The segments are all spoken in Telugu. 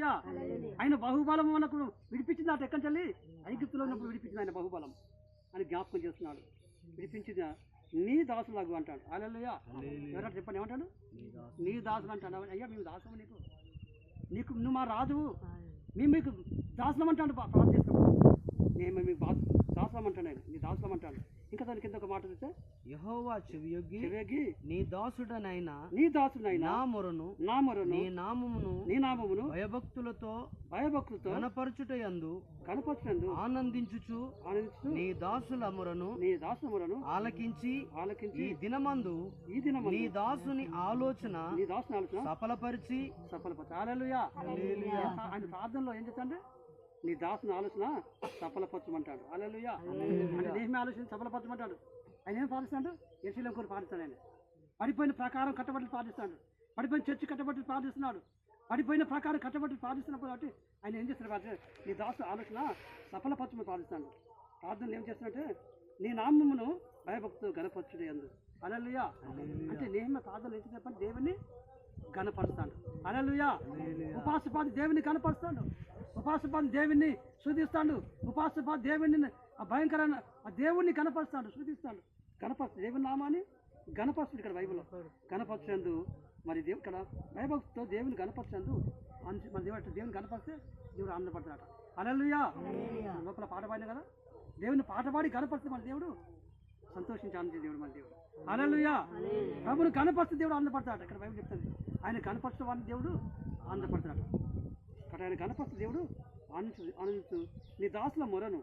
అలలుయా ఆయన బహుబలం మనకు విడిపించింది అటు ఎక్కడి నుంచి ఐగుప్తులో ఉన్నప్పుడు విడిపించింది ఆయన బహుబలం. అని జ్ఞాపకం చేస్తున్నాడు. విడిపించిన నీ దాసులాగు అంటాడు. అలలుయా ఎవరంటే చెప్పండి ఏమంటాడు? నీ దాసులు అంటాడు. అయ్యా మేము దాసము నీకు? నీకు నువ్వు మా రాజువు మేము మీకు దాసులం అంటాడు ప్రార్థన నేను మీకు దాసులం అంటాను ఆయన. నీ దాసులం అంటాడు ఇంకా దాని కింద ఒక మాట చూస్తే యహోవా చెవియొగ్గి చెవేగి నీ దాసుడనైనా నీ దాసునైనా నా మొరను నా మొరను నీ నామమును నీ నామమును భయభక్తులతో భయభక్తులతో కనపరచుటయందు కనపరచినందు ఆనందించుచు ఆనందిస్తూ నీ దాసుల మొరను నీ దాసునములను ఆలకించి ఆలకించి ఈ దినమందు ఈ దినం నీ దాసుని ఆలోచన నీ దాసుని ఆలోచన సఫలపరిచి. సఫలపరచు. హల్లెలూయా ఆయన ప్రార్థనలో ఏం చెప్తాంటే నీ దాసుని ఆలోచన సఫలపరచమంటాడు అలలుయా అంటే నేమి ఆలోచన సఫలపరచమంటాడు ఆయన ఏం పాటిస్తాడు? ఎస్సీలో కూడా పాటిస్తాడు ఆయన. పడిపోయిన ప్రకారం కట్టబట్టలు పాటిస్తాడు. పడిపోయిన చర్చి కట్టబట్టలు పాటిస్తున్నాడు. పడిపోయిన ప్రకారం కట్టబట్టలు పాటిస్తున్నప్పుడు కాబట్టి ఆయన ఏం చేస్తున్నాడు నీ దాసు ఆలోచన సఫలపరచమని పాటిస్తాడు. ప్రార్థనలు ఏం చేస్తున్నట్టే నీ నామమును భయభక్తులు గణపరచుడు ఎందు అలలుయా అంటే నేమ ప్రార్థనలు ఏం చెప్పండి దేవుని గణపరుస్తాడు అలలుయా ఉపాసపాది దేవుని కనపరుస్తాడు ఉపాసపాది దేవుని శుద్ధిస్తాడు ఉపాసపాది దేవుని ఆ భయంకరమైన ఆ దేవుణ్ణి కనపరుస్తాడు శుద్ధిస్తాడు గణపరుస్తాడు దేవుని నామాన్ని గణపరుస్తాడు ఇక్కడ బైబిల్లో. గణపరచందు. మరి దేవు ఇక్కడ భయభక్తితో దేవుని గణపరచందు. మన దేవుడు దేవుని గణపరిస్తే దేవుడు ఆనందపడతాడు అలలుయా లోపల పాట పాడిన కదా? దేవుని పాట పాడి గణపరిస్తే మన దేవుడు సంతోషించి ఆనందించే దేవుడు మన దేవుడు. అలలుయా ప్రభుని కనపరిస్తే దేవుడు ఆనందపడతాడు ఇక్కడ బైబిల్ చెప్తుంది. ఆయన కనపరచడం వాడిని దేవుడు ఆనందపడతాడు అక్కడ ఆయన గణపతి దేవుడు ఆనందించు ఆనందించు. నీ దాసుల మొరను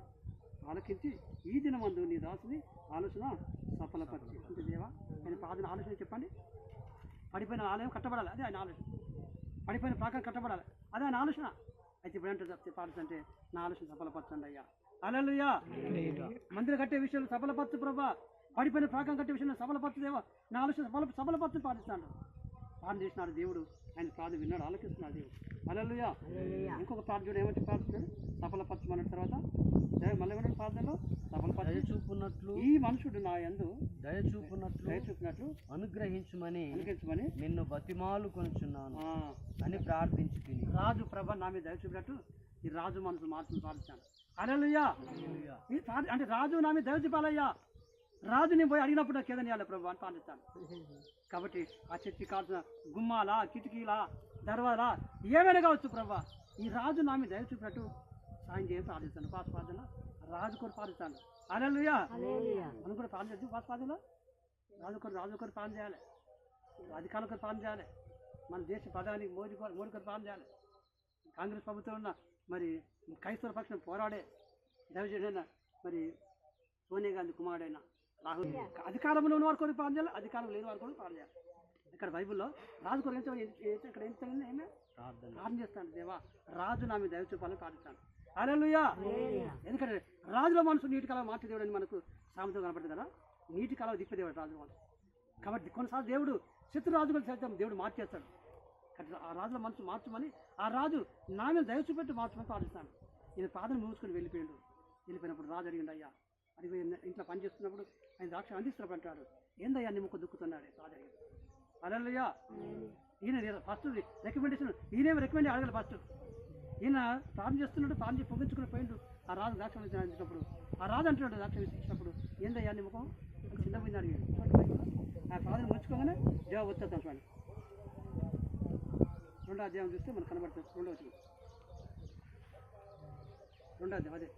ఆలకించి ఈ దినమందు నీ దాసుని ఆలోచన సఫలపరిచి. అంటే దేవా ఆయన ప్రార్థన ఆలోచన చెప్పండి. పడిపోయిన ఆలయం కట్టబడాలి అదే ఆయన ఆలోచన. పడిపోయిన ప్రాకారం కట్టబడాలి అదే ఆయన ఆలోచన. అయితే ఇప్పుడు ఏంటో చెప్తే అంటే నా ఆలోచన సఫలపరచండి అయ్యా. అలలుయా మందిరం కట్టే విషయంలో సఫలపరచు ప్రభా. పడిపోయిన ప్రాకారం కట్టే విషయంలో సఫలపరచు దేవా. నా ఆలోచన సఫల సఫలపరచు పాటిస్తాడు. ప్రార్థన చేసినాడు దేవుడు ఆయన ప్రార్థన విన్నాడు ఆలోచిస్తున్నాడు దేవుడు. అలలుయా ఇంకొక ప్రార్థన చూడు ఏమంటే ప్రార్థిస్తాడు సఫలపరచమన్న తర్వాత. మళ్ళీ ఏమన్నాడు ప్రార్థనలో సఫలపరచు దయచూపునట్లు ఈ మనుషుడు నా యందు దయచూపునట్లు దయ చూపినట్లు అనుగ్రహించమని అనుకరించమని నిన్ను బతిమాలు కొనుచున్నాను అని ప్రార్థించి రాజు ప్రభ నా మీద దయ చూపినట్టు ఈ రాజు మనసు మార్చుని ప్రార్థించాను అలలుయా ఈ అంటే రాజు నా మీద దయ చూపాలయ్యా. రాజు నేను పోయి అడిగినప్పుడు నాకు ఏదని ఇవ్వాలి ప్రభు అని ప్రార్థిస్తాను కాబట్టి ఆ చర్చి కాల్సిన గుమ్మాల కిటికీలా దర్వాలా ఏమైనా కావచ్చు ప్రభా? ఈ రాజు నా మీద దయ చూపినట్టు సాయం చేసి ప్రార్థిస్తాను. పాస్ ప్రార్థన. రాజు కూడా ప్రార్థిస్తాను. అలలుయా మనం కూడా ప్రార్థన చేసి పాస్ రాజు కొరకు రాజు కొరకు ప్రార్థన చేయాలి. అధికారులు కొరకు ప్రార్థన చేయాలి. మన దేశ ప్రధాని మోదీ మోడీ కొరకు ప్రార్థన చేయాలి. కాంగ్రెస్ ప్రభుత్వం ఉన్న మరి క్రైస్తవ పక్షం పోరాడే దైవజన మరి సోనియా గాంధీ కుమారుడైన రాహుల్ అధికారంలో ఉన్న వారు కొరకు ప్రార్థన చేయాలి. అధికారం లేని వారు కొరకు ప్రార్థన చేయాలి. ఇక్కడ బైబిల్లో రాజు కొరకు ఇక్కడ ఏం ప్రార్థన. చేస్తాను. దేవా రాజు నా మీద దయ చూపాలని ప్రార్థిస్తాను. అలలుయా ఎందుకంటే రాజుల మనసు నీటి కాలం మార్చే దేవుడు అని మనకు సామెతం కనపడుతుంది కదా? నీటి కాలం దిప్పదేవుడు రాజుల మనసు కాబట్టి కొన్నిసార్లు దేవుడు శత్రు రాజులు సైతం దేవుడు మార్చేస్తాడు. కాబట్టి ఆ రాజుల మనసు మార్చమని ఆ రాజు నా మీద దయ చూపెట్టి మార్చమని ప్రార్థిస్తాను నేను ప్రార్థన మూసుకొని వెళ్ళిపోయాడు. వెళ్ళిపోయినప్పుడు రాజు అడిగిండు అయ్యా అడిగి ఇంట్లో పని చేస్తున్నప్పుడు ఆయన ద్రాక్ష అందిస్తున్నప్పుడు అంటాడు. ఏందయ్యా నీ ముక్క దుక్కుతున్నాడు? రాజు అడిగాడు. అలల్లయ్యా ఈయన ఫస్ట్ రికమెండేషన్ ఈయనేమి రికమెండ్ అడగాలి ఫస్ట్. ఈయన ప్రార్థన చేస్తున్నాడు ప్రార్థన చేసి పొగించుకుని పోయిండు. ఆ రాజు దాక్ష ఇచ్చినప్పుడు. ఆ రాజు అంటున్నాడు దాక్ష ఇచ్చినప్పుడు. ఏందయ్యా నీ ముఖం? చిన్న పోయింది అడిగాడు ఆ ప్రార్థన ముచ్చుకోగానే దేవ వచ్చేద్దాం చూడండి. రెండో అధ్యాయం చూస్తే మనకు కనబడుతుంది. రెండో వచ్చింది. రెండో అధ్యాయం అదే.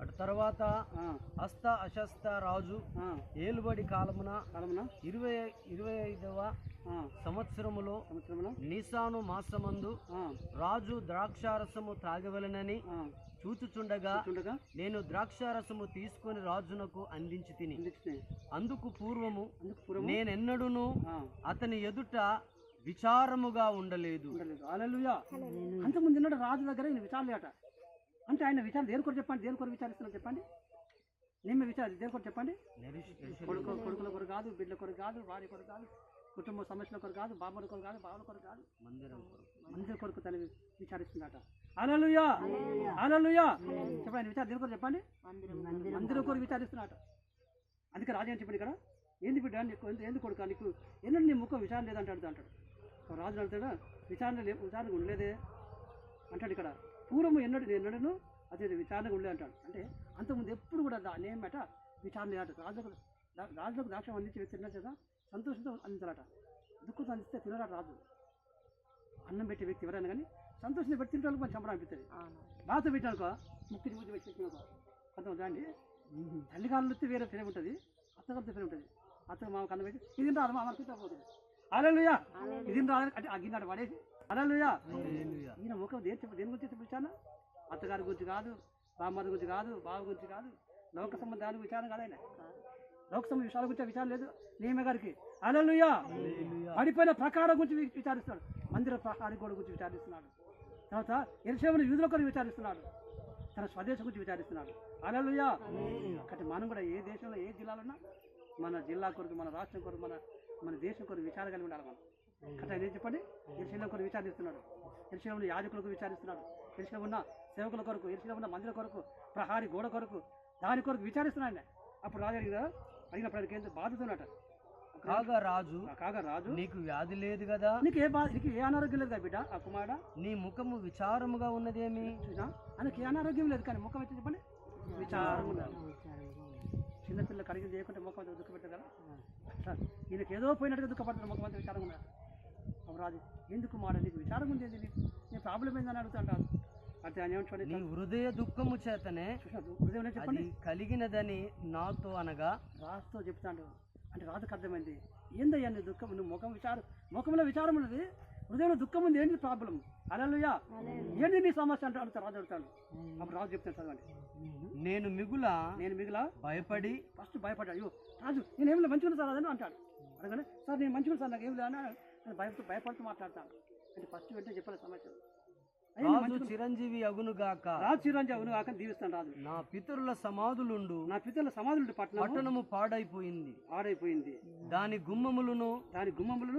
అటు తర్వాత హస్త అశస్త రాజు ఏలుబడి కాలమున కాలమున ఇరవై ఇరవై ఐదవ సంవత్సరములో నీసాను మాసమందు రాజు ద్రాక్షారసము త్రాగవలెనని చూచుచుండగా చూడగా నేను ద్రాక్షారసము తీసుకొని రాజునకు అందించి తిని. అందుకు పూర్వము అందుకు పూర్వము నేనెన్నడూను అతని ఎదుట విచారముగా ఉండలేదు. అంతకుముందు రాజు దగ్గర విచారలేట అంటే ఆయన విచారం దేని కొరకు చెప్పండి? దేని కొరకు విచారిస్తున్నారు చెప్పండి? నేను విచారం దేని కొరకు చెప్పండి? కొడుకు కొడుకుల కొరకు కాదు బిడ్డల కొరకు కాదు భార్య కొరకు కాదు కుటుంబ సమస్యల కొరకు కాదు బామ్మల కొరకు కాదు బావుల కొరకు కాదు. మందిరం అందరి కొరకు తను విచారిస్తుందట. అలలుయా అలలుయా చెప్పండి విచారం దేని కొరకు చెప్పండి? అందరి కొరకు. విచారిస్తున్నట. అందుకే రాజు అని చెప్పండి ఇక్కడ? ఏంది బిడ్డ నీకు ఎందుకు కొడుకు నీకు? ఎన్నడూ నీ ముఖం విచారం లేదంటాడు అంటాడు రాజు అంటాడు? విచారణ లే విచారణ ఉండలేదే? అంటాడు ఇక్కడ. పూర్వము ఎన్నడు ఎన్నడను అదే విచారణ ఉండలే అంటాడు. అంటే అంతకుముందు ఎప్పుడు కూడా దాని ఏమట విచారణ లేదట. రాజులకు రాజులకు దాక్షం అందించి తిన్నా కదా సంతోషంతో అందించాలట. దుఃఖంతో అందిస్తే తినరాట రాజు. అన్నం పెట్టే వ్యక్తి ఎవరైనా కానీ సంతోషంగా పెట్టి తింటే కొంచెం చంపడం అనిపిస్తుంది బాధతో పెట్టానుకో ముక్కి ముద్దు పెట్టి పెట్టినాకో కొంత దాండి తల్లి కాళ్ళు వస్తే వేరే పేరు ఉంటుంది అత్తగారితో పేరు ఉంటుంది. అత్త మామ కన్ను పెట్టి ఇది రాదు మా మనకి పోతుంది. అలలుయా ఇది రాదు అంటే ఆ గిన్నె పడేసి అలలుయా. ఈయన ముఖం దేని చెప్ప దేని గురించి చూపించాను అత్తగారి గురించి కాదు బామ్మది గురించి కాదు బావ గురించి కాదు లోక సంబంధాల విచారం కాదు ఆయన లోక సంబంధ విషయాల గురించి విచారం లేదు. నేమే గారికి అలలుయా. పడిపోయిన ప్రకారం గురించి విచారిస్తున్నాడు. మందిర ప్రహారీ గోడ గురించి విచారిస్తున్నాడు. తర్వాత ఎరుసేమని యూదుల కొరకు విచారిస్తున్నాడు. తన స్వదేశం గురించి విచారిస్తున్నాడు. అలలుయా. కాబట్టి మనం కూడా ఏ దేశంలో ఏ జిల్లాలో ఉన్నా మన జిల్లా కొరకు మన రాష్ట్రం కొరకు మన మన దేశం కొరకు విచారం కలిగి ఉండాలి మనం. ఆయన ఏం చెప్పండి. ఎరుశీలం కొరకు విచారిస్తున్నాడు. ఎరుశీలం ఉన్న యాజకులకు విచారిస్తున్నాడు. ఎరుశీలం ఉన్న సేవకుల కొరకు ఎరుశీలం ఉన్న మందిర కొరకు ప్రహారీ గోడ కొరకు దాని కొరకు విచారిస్తున్నాడు అప్పుడు రాజు అడిగిన అడిగినప్పుడు ఆయనకి ఏంటో? కాగా రాజు? కాగా రాజు నీకు వ్యాధి లేదు కదా? నీకు ఏ బాధ నీకు ఏ అనారోగ్యం లేదు కదా బిడ్డ? ఆ కుమారుడ? నీ ముఖము విచారముగా ఉన్నదేమి? చూసినా? ఆయనకి ఏ అనారోగ్యం లేదు కానీ ముఖం ఎత్తి చెప్పండి? విచారం ఉండాలి చిన్నపిల్ల కడిగి చేయకుంటే ముఖం అంతా దుఃఖపెట్టారు కదా? ఈయనకి ఏదో పోయినట్టుగా దుఃఖపడుతున్న ముఖం అంతా విచారం రాజు ఎందుకు మాట నీకు విచారం ఉంది ఏంది? నీకు నీ ప్రాబ్లం ఏందని అడుగుతుంటారు. అంటే ఆయన ఏమంటాడు నీ హృదయ దుఃఖము చేతనే హృదయం చెప్పండి. అది కలిగినదని నాతో అనగా రాజుతో చెప్తాడు. అంటే రాజుకు అర్థమైంది. ఏందయ్యా నీ దుఃఖం? నువ్వు ముఖం విచారం ముఖంలో విచారం ఉన్నది. హృదయంలో దుఃఖం ఉంది. ఏంటి ప్రాబ్లం అలలుయా ఏంటి నీ సమస్య అంటే అడుగుతాడు రాజు అడుగుతాడు. అప్పుడు రాజు చెప్తాడు చదవండి. నేను మిగుల? నేను మిగిలా? భయపడి? ఫస్ట్ భయపడ్డాడు అయ్యో రాజు నేను ఏమి మంచిగా సార్ అదని అంటాడు. అనగానే సార్ నేను మంచిగా సార్ నాకు ఏం లేదా నేను భయపడుతూ భయపడుతూ మాట్లాడతాను అంటే ఫస్ట్ వెంటనే చెప్పాలి సమాచారం. రాజు చిరంజీవి అగునుగాక రాజు చిరంజీవి అవును కాక దీవిస్తాను రాజు. నా పితరుల సమాధులుండు. నా పితల సమాధులు పట్టణం పట్టణము పాడైపోయింది. ఆడైపోయింది దాని గుమ్మములను దాని గుమ్మములను